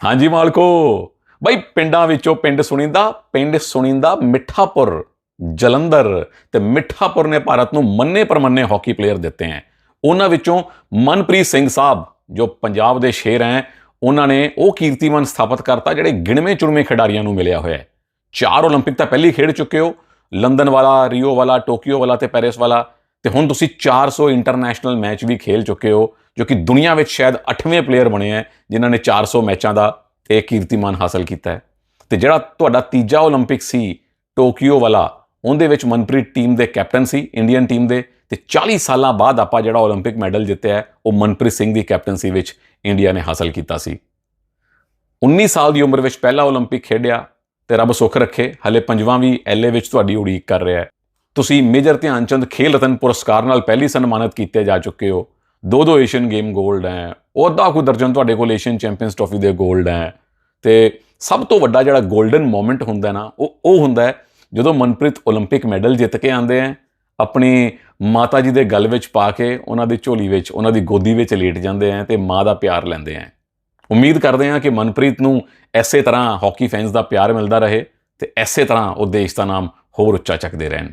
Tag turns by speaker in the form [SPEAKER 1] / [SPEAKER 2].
[SPEAKER 1] ਹਾਂਜੀ ਮਾਲਕੋ ਬਈ ਪਿੰਡਾਂ ਵਿੱਚੋਂ ਪਿੰਡ ਸੁਣੀਂਦਾ ਪਿੰਡ ਸੁਣੀਂਦਾ ਮਿੱਠਾਪੁਰ ਜਲੰਧਰ ਤੇ ਮਿੱਠਾਪੁਰ ਨੇ ਭਾਰਤ ਨੂੰ ਮੰਨੇ ਪਰਮੰਨੇ ਹਾਕੀ ਪਲੇਅਰ ਦਿੱਤੇ ਹੈ ਉਹਨਾਂ ਵਿੱਚੋਂ ਮਨਪ੍ਰੀਤ ਸਿੰਘ ਸਾਹਿਬ ਜੋ ਪੰਜਾਬ ਦੇ ਸ਼ੇਰ ਹੈ ਉਹਨਾਂ ਨੇ ਉਹ ਕੀਰਤੀਮਾਨ ਸਥਾਪਿਤ ਕਰਤਾ ਜਿਹੜੇ ਗਿਣਵੇਂ ਚੁਣਵੇਂ ਖਿਡਾਰੀਆਂ ਨੂੰ ਮਿਲਿਆ ਹੋਇਆ ਹੈ ਚਾਰ 올림픽 ਤਾਂ ਪਹਿਲੀ ਖੇਡ ਚੁੱਕੇ ਹੋ ਲੰਡਨ ਵਾਲਾ ਰੀਓ ਵਾਲਾ ਟੋਕੀਓ ਵਾਲਾ ਤੇ ਪੈਰਿਸ ਵਾਲਾ ਤੇ ਹੁਣ ਤੁਸੀਂ 400 ਇੰਟਰਨੈਸ਼ਨਲ ਮੈਚ ਵੀ ਖੇਲ ਚੁੱਕੇ ਹੋ ਜੋ ਕਿ ਦੁਨੀਆ ਵਿੱਚ ਸ਼ਾਇਦ 8ਵੇਂ ਪਲੇਅਰ ਬਣੇ ਹੈ ਜਿਨ੍ਹਾਂ ਨੇ 400 ਮੈਚਾਂ ਦਾ ਇਹ ਕੀਰਤੀਮਾਨ ਹਾਸਲ ਕੀਤਾ ਹੈ ਤੇ ਜਿਹੜਾ ਤੁਹਾਡਾ ਤੀਜਾ 올림픽 ਸੀ ਟੋਕੀਓ ਵਾਲਾ ਉਹਦੇ ਵਿੱਚ ਮਨਪ੍ਰੀਤ ਟੀਮ ਦੇ ਕੈਪਟਨ ਸੀ ਇੰਡੀਅਨ ਟੀਮ ਦੇ ਤੇ 40 ਸਾਲਾਂ ਬਾਅਦ ਆਪਾਂ ਜਿਹੜਾ 올림픽 ਮੈਡਲ ਜਿੱਤਿਆ ਹੈ, ਉਹ ਮਨਪ੍ਰੀਤ ਸਿੰਘ ਦੀ ਕੈਪਟਨਸੀ ਵਿੱਚ ਇੰਡੀਆ ਨੇ ਹਾਸਲ ਕੀਤਾ ਸੀ 19 ਸਾਲ ਦੀ ਉਮਰ ਵਿੱਚ ਪਹਿਲਾ 올림픽 ਖੇਡਿਆ ਤੇ ਰੱਬ ਸੁੱਖ ਰੱਖੇ ਹਲੇ ਪੰਜਵਾਂ ਵੀ ਐਲਏ ਵਿੱਚ ਤੁਹਾਡੀ ਉਡੀਕ ਕਰ ਰਿਹਾ ਹੈ ਤੁਸੀਂ ਮੇਜਰ ਧਿਆਨ ਚੰਦ ਖੇਲ ਰਤਨ ਪੁਰਸਕਾਰ ਨਾਲ ਪਹਿਲੀ ਸਨਮਾਨਿਤ ਕੀਤੇ ਜਾ ਚੁੱਕੇ ਹੋ ਦੋ ਦੋ ਏਸ਼ੀਅਨ ਗੇਮ 골ਡ ਹੈ। ਉਹਦਾ ਕੋਈ ਦਰਜਨ ਤੁਹਾਡੇ ਕੋਲ ਏਸ਼ੀਅਨ ਚੈਂਪੀਅਨਸ ਟਰਾਫੀ ਦੇ 골ਡ ਹੈ। ਤੇ ਸਭ ਤੋਂ ਵੱਡਾ ਜਿਹੜਾ 골ਡਨ ਮੋਮੈਂਟ ਹੁੰਦਾ ਨਾ, ਉਹ ਉਹ ਹੁੰਦਾ ਜਦੋਂ ਮਨਪ੍ਰੀਤ 올림픽 ਮੈਡਲ ਜਿੱਤ ਕੇ ਆਉਂਦੇ ਆ ਆਪਣੀ ਮਾਤਾ ਜੀ ਦੇ ਗਲ ਵਿੱਚ ਪਾ ਕੇ ਉਹਨਾਂ ਦੀ ਝੋਲੀ ਵਿੱਚ, ਉਹਨਾਂ ਦੀ ਗੋਦੀ ਵਿੱਚ ਲੇਟ ਜਾਂਦੇ ਆ ਤੇ ਮਾਂ ਦਾ ਪਿਆਰ ਲੈਂਦੇ ਆ ਉਮੀਦ ਕਰਦੇ ਆ ਕਿ ਮਨਪ੍ਰੀਤ ਨੂੰ ਐਸੇ ਤਰ੍ਹਾਂ ਹਾਕੀ ਫੈਨਸ ਦਾ ਪਿਆਰ ਮਿਲਦਾ ਰਹੇ ਤੇ ਐਸੇ ਤਰ੍ਹਾਂ ਉਹ ਦੇਸ਼ ਦਾ ਨਾਮ ਹੋਰ ਉੱਚਾ ਚੱਕਦੇ ਰਹਿਣ।